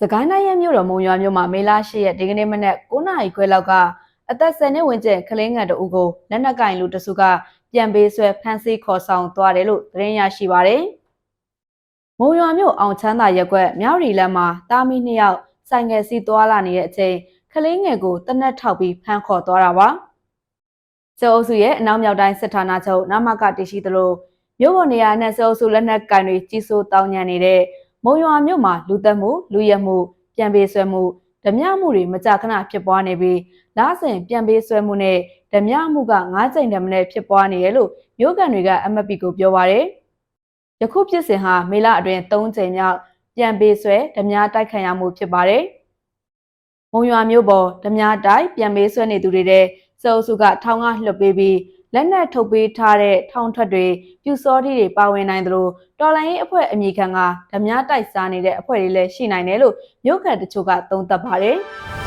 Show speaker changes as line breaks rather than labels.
စကိုင်းတိုင်းရဲ့မြို့တော်မုံရွာမြို့မှာမေလ10ရက်ဒီကနေ့မနက်9နာရီခွဲလောက်ကအသက်10နှစ်ဝန်းကျင်ကလေးငယ်တအုပ်ကိုလက်နက်ကင်လူတစုကပြန်ပေးဆွဲဖမ်းဆီးခေါ်ဆောင်သွားတယ်လို့သတင်းရရှိပါရယ်။မုံရွာမြို့အောင်ချမ်းသာရက်ကွက်မြောက်ရီလမ်းမှာတာမီနှစ်ယောက်ဆိုင်ငယ်စီသွားလာနေတဲ့အချိန်ကလေးငယ်ကိုတနက်ထောက်ပြီးဖမ်းခေါ်သွားတာပါ။ကျောအုပ်စုရဲ့အနောက်မြောက်တိုင်းစစ်ဌာနချုပ်နမကတရှိသလိုမြို့ပေါ်နေရာနဲ့ကျောအုပ်စုလက်နက်ကင်တွေကြီးစိုးတောင်းညံနေတဲ့ မုံရွာမြို့မှာလူသက်မှုလူရက်မှုပြန်ပေးဆွဲမှုဓမြမှုတွေမကြာခဏဖြစ်ပွားနေပြီးလစဉ်ပြန်ပေးဆွဲမှုနဲ့ဓမြမှုက9ကြိမ်တမနဲ့ဖြစ်ပွားနေရလို့မြို့ကန်တွေက MFP ကိုပြောပါရယ်ယခုဖြစ်စဉ်ဟာမေလအတွင်း3ကြိမ်မြောက်ပြန်ပေးဆွဲဓမြတိုက်ခံရမှုဖြစ်ပါတယ်မုံရွာမြို့ပေါ်ဓမြတိုက်ပြန်ပေးဆွဲနေသူတွေတဲ့စေအုပ်စုကထောင်ကလွှတ်ပေးပြီး လက်နက်ထုတ်ပေးထားတဲ့ထောင်ထွက်တွေပြူစောတိတွေပါဝင်နိုင်သလိုတော်လိုင်းရေးအဖွဲ့အမိခံကဓမြတိုက်စားနေတဲ့အဖွဲ့တွေလည်းရှိနိုင်တယ်လို့မြို့ခံတချို့ကသုံးသပ်ပါတယ်။